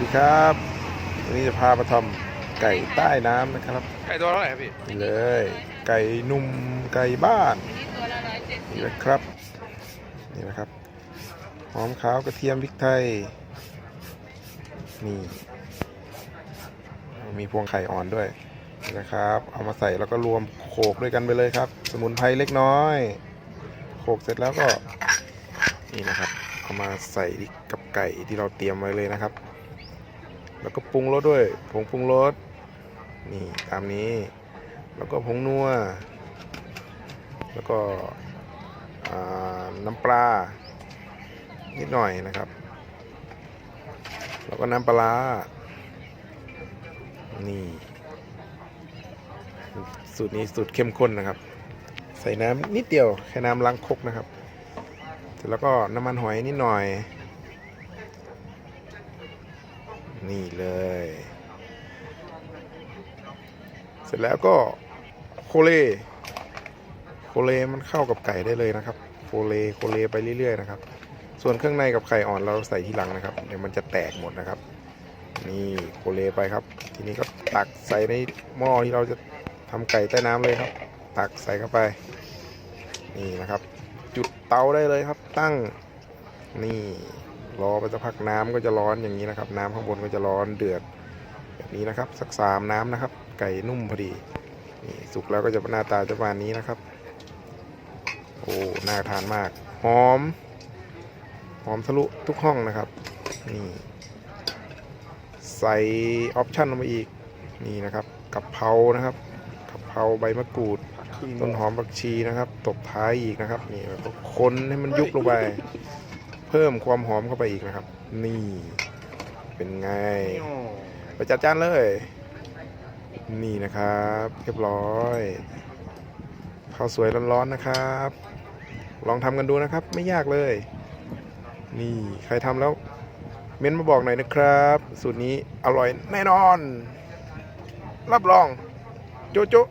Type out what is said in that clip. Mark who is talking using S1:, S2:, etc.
S1: ดีครับวันนี้จะพามาทำไก่ใต้น้ำนะครับ
S2: ไก่ตัวเท่าไหร่ครับพี่
S1: นี่เลย ไก่นุ่มไก่บ้าน
S3: ตัวละร้อยเจ็ด
S1: นี่นะครับ นี่นะครับหอมขาวกระเทียมพริกไทยนี่มีพวงไข่อ่อนด้วยนี่นะครับ เอามาใส่แล้วก็รวมโขลกด้วยกันไปเลยครับ สมุนไพรเล็กน้อย โขลกเสร็จแล้วก็นี่นะครับ เอามาใส่กับไก่ที่เราเตรียมไว้เลยนะครับ แล้วก็ปรุงรสด้วย ผงปรุงรสนี่ตามนี้ แล้วก็ผงนัว แล้วก็น้ำปลา นิดหน่อยนะครับ แล้วก็น้ำปลา นี่ สูตรนี้สูตรเข้มข้นนะครับ ใส่น้ำนิดเดียว แค่น้ำล้างคกนะครับ เสร็จแล้วก็น้ำมันหอยนิดหน่อย นี่เลย เสร็จแล้วก็โคเลโคเลมันเข้ากับไก่ได้เลยนะครับ โคเลโคเลไปเรื่อยๆนะครับ ส่วนเครื่องในกับไข่อ่อนเราใส่ทีหลังนะครับ เดี๋ยวมันจะแตกหมดนะครับ นี่โคเลไปครับ ทีนี้ก็ตักใส่ในหม้อที่เราจะทำไก่ใต้น้ำเลยครับ ตักใส่เข้าไป นี่นะครับ จุดเตาได้เลยครับ ตั้งนี่ รอไปสักพักน้ำก็จะร้อนอย่างนี้นะครับ น้ำข้างบนก็จะร้อนเดือดแบบนี้นะครับ สักสามน้ำนะครับ ไก่นุ่มพอดีนี่สุกแล้วก็จะหน้าตาจะประมาณนี้นะครับ โอ้น่าทานมากหอมหอมทะลุทุกห้องนะครับนี่ใส่ออปชั่นลงไปอีกนี่นะครับกะเพรานะครับกะเพราใบมะกรูดต้นหอมผักชีนะครับ ตบท้ายอีกนะครับ นี่แล้วก็คนให้มันยุบลงไป เพิ่มความหอมเข้าไปอีกนะครับ นี่เป็นไงไปจัดจานเลย นี่นะครับ เรียบร้อยข้าวสวยร้อนๆนะครับ ลองทำกันดูนะครับ ไม่ยากเลย นี่ใครทำแล้วเม้นมาบอกหน่อยนะครับ สูตรนี้อร่อยแน่นอน รับรอง โจโจะ